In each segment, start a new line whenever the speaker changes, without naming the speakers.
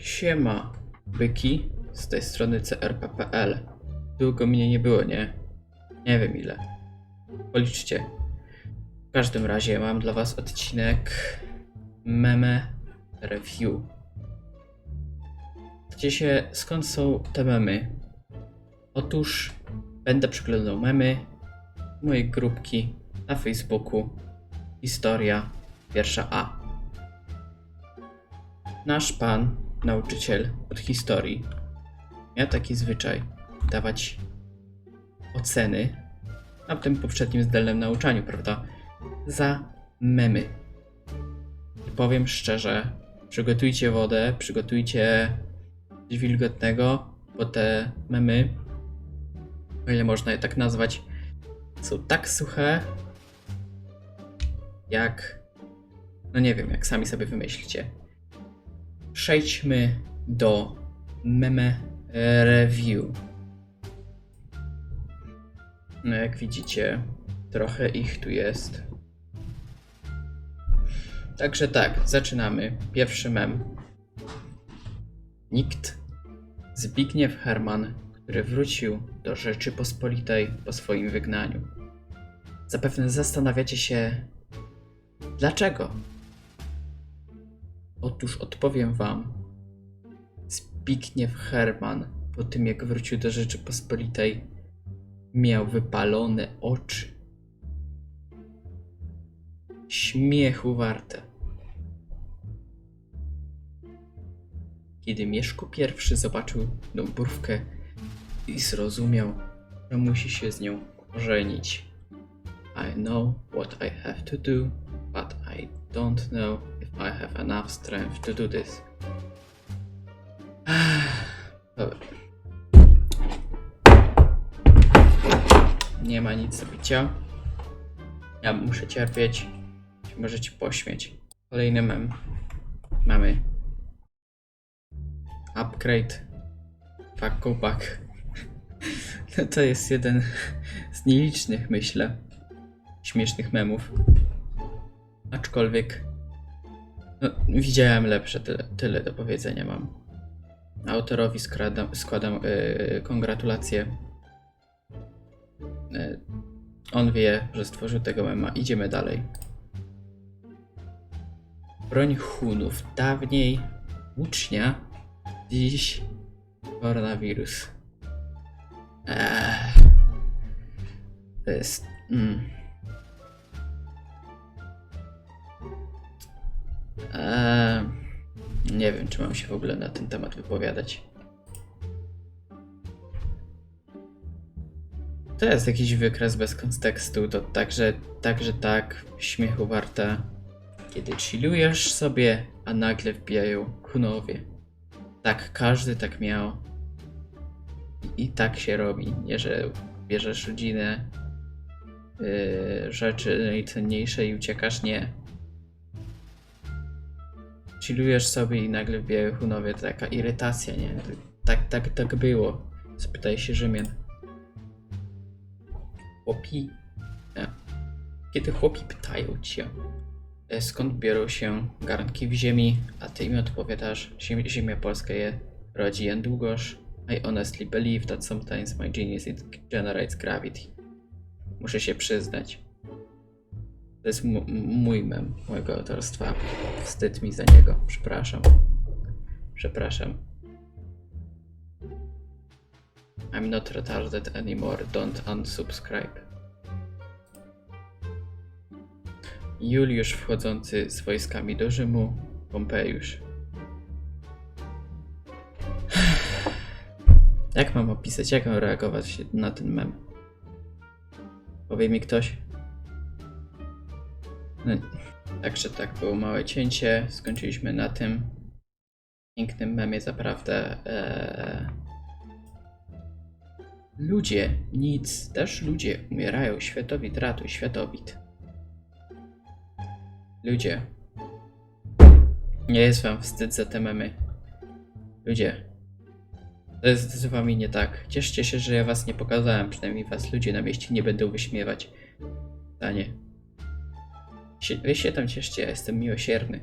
Siema, byki, z tej strony CRPPL. Długo mnie nie było, nie? Nie wiem ile. Policzcie. W każdym razie mam dla was odcinek meme review. Gdzie się, skąd są te memy? Otóż będę przeglądał memy mojej grupki na Facebooku Historia pierwsza A. Nasz pan, nauczyciel od historii, miał taki zwyczaj dawać oceny na tym poprzednim zdalnym nauczaniu, prawda? Za memy. I powiem szczerze, przygotujcie wodę, przygotujcie coś wilgotnego, bo te memy, o ile można je tak nazwać, są tak suche, jak. No nie wiem, jak sami sobie wymyślicie. Przejdźmy do meme review. No jak widzicie, trochę ich tu jest. Także tak, zaczynamy. Pierwszy mem. Nikt. Zbigniew Herman, który wrócił do Rzeczypospolitej po swoim wygnaniu. Zapewne zastanawiacie się, dlaczego? Otóż odpowiem wam. Zbigniew Herman, po tym jak wrócił do Rzeczypospolitej, miał wypalone oczy. Śmiechu warte. Kiedy Mieszko I zobaczył Dąbrówkę i zrozumiał, że musi się z nią ożenić. I know what I have to do, but I don't know I have enough strength to do this. Dobra. Nie ma nic do picia. Ja muszę cierpieć. Możecie pośmieć. Kolejny mem. Mamy. Upgrade. Fuck go back. No to jest jeden z nielicznych, myślę, śmiesznych memów. Aczkolwiek no, widziałem lepsze, tyle, tyle do powiedzenia mam. Autorowi składam, składam yy, kongratulacje. Yy, on wie, że stworzył tego mema. Idziemy dalej. Broń Hunów. Dawniej ucznia, dziś koronawirus. Eee, to jest. Mm. Eee, nie wiem, czy mam się w ogóle na ten temat wypowiadać. To jest jakiś wykres bez kontekstu, to także, także tak, śmiechu warte. Kiedy chillujesz sobie, a nagle wbijają kunowie. Tak, każdy tak miał. I, i tak się robi. Nie, że bierzesz rodzinę, yy, rzeczy najcenniejsze i uciekasz. Nie. Chillujesz sobie i nagle wbijają kunowie. To taka irytacja, nie? Tak, tak, tak było. Spytaj się Rzymian. Chłopi. Nie. Kiedy chłopi pytają cię, e, skąd biorą się garnki w ziemi, a ty im odpowiadasz, "Ziem- ziemia polska je rodzi Jan Długosz. I honestly believe that sometimes my genius generates gravity. Muszę się przyznać. To jest mój mem, mojego autorstwa. Wstyd mi za niego. Przepraszam. Przepraszam. I'm not retarded anymore. Don't unsubscribe. Juliusz wchodzący z wojskami do Rzymu. Pompejusz. Jak mam opisać, jak mam reagować na ten mem? Powie mi ktoś? No, także tak, było małe cięcie. Skończyliśmy na tym pięknym memie, zaprawdę. Eee... Ludzie, nic, też ludzie umierają. Światowit, ratuj, światowit. Ludzie. Nie jest wam wstyd za te memy. Ludzie. To jest z wami nie tak. Cieszcie się, że ja was nie pokazałem. Przynajmniej was ludzie na mieście nie będą wyśmiewać. Danie. Wy się tam cieszcie, ja jestem miłosierny.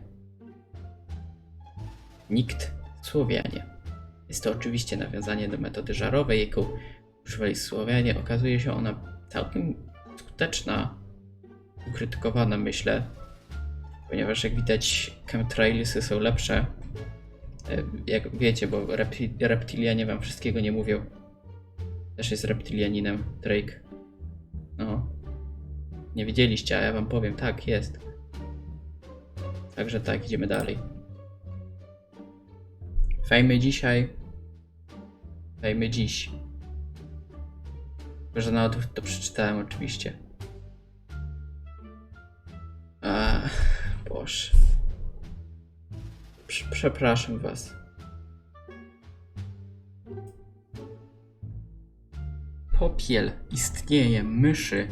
Nikt Słowianie. Jest to oczywiście nawiązanie do metody żarowej, jaką używali Słowianie. Okazuje się ona całkiem skuteczna, ukrytykowana myślę, ponieważ jak widać chemtrailsy są lepsze. E, Jak wiecie, bo repti- reptilianie wam wszystkiego nie mówią. Też jest reptilianinem Drake. Nie wiedzieliście, a ja wam powiem, tak, jest. Także tak, idziemy dalej. Fejmy dzisiaj. Fejmy dziś. Że na odwrót to przeczytałem oczywiście. A, Boże. Prze- przepraszam was. Popiel istnieje, myszy.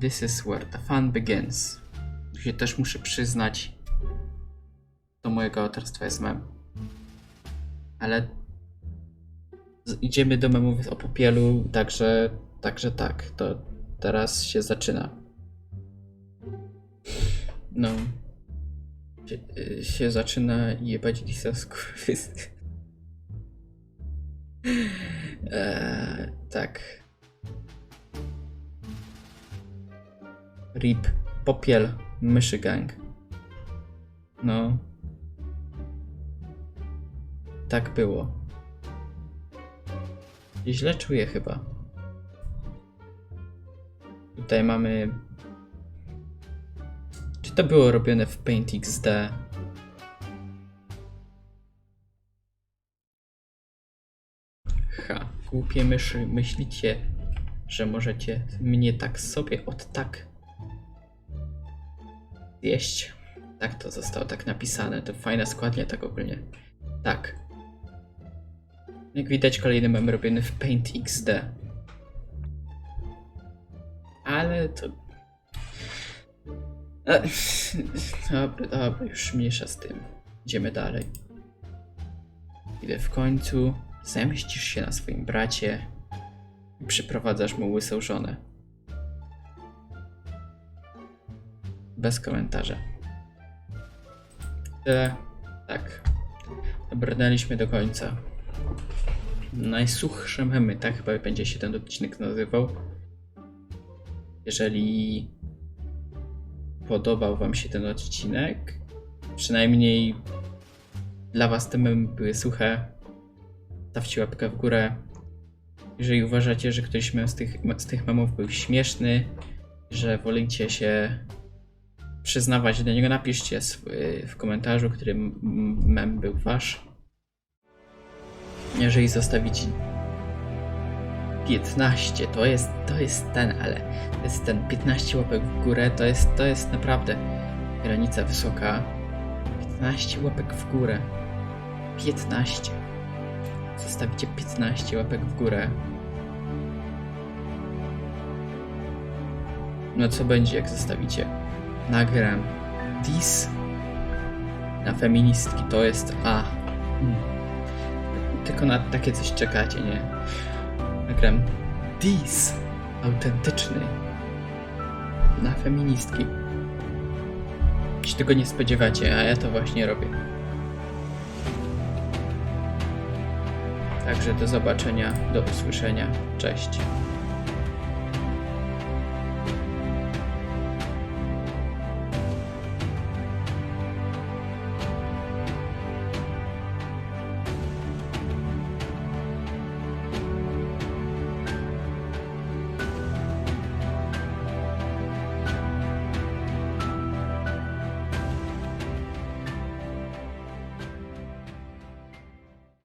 This is where the fun begins. Tu się też muszę przyznać, do mojego autorstwa jest mem. Ale idziemy do memów o popielu, także, także tak, to teraz się zaczyna. No. Się, się zaczyna jebać lisa skurwys. eee, tak. RIP. Popiel. Myszy gang. No. Tak było. Źle czuję chyba. Tutaj mamy. Czy to było robione w Paint XD? Ha, głupie myszy, myślicie, że możecie mnie tak sobie od tak zjeść? Tak to zostało tak napisane, to fajna składnia tak ogólnie. Tak. Jak widać kolejny mem robiony w Paint XD. Ale to... E, Dobra, dobra, już mniejsza z tym. Idziemy dalej. Ile w końcu zemścisz się na swoim bracie i przyprowadzasz mu łysą żonę. Bez komentarza. Tyle. Tak. Dobrnęliśmy do końca. Najsuchsze memy, tak chyba będzie się ten odcinek nazywał. Jeżeli podobał Wam się ten odcinek, przynajmniej dla Was te memy były suche, stawcie łapkę w górę. Jeżeli uważacie, że mem z tych, z tych memów był śmieszny, że wolicie się przyznawać do niego, napiszcie w komentarzu, który mem był Wasz. Jeżeli zostawicie 15, to jest, to jest ten, ale to jest ten 15 łapek w górę, to jest, to jest naprawdę granica wysoka. 15 łapek w górę. 15. Zostawicie 15 łapek w górę. No co będzie, jak zostawicie? Nagram dis na feministki. To jest A. Hmm. Tylko na takie coś czekacie, nie? Nagram dis autentyczny na feministki. Się tego nie spodziewacie, a ja to właśnie robię. Także do zobaczenia, do usłyszenia. Cześć.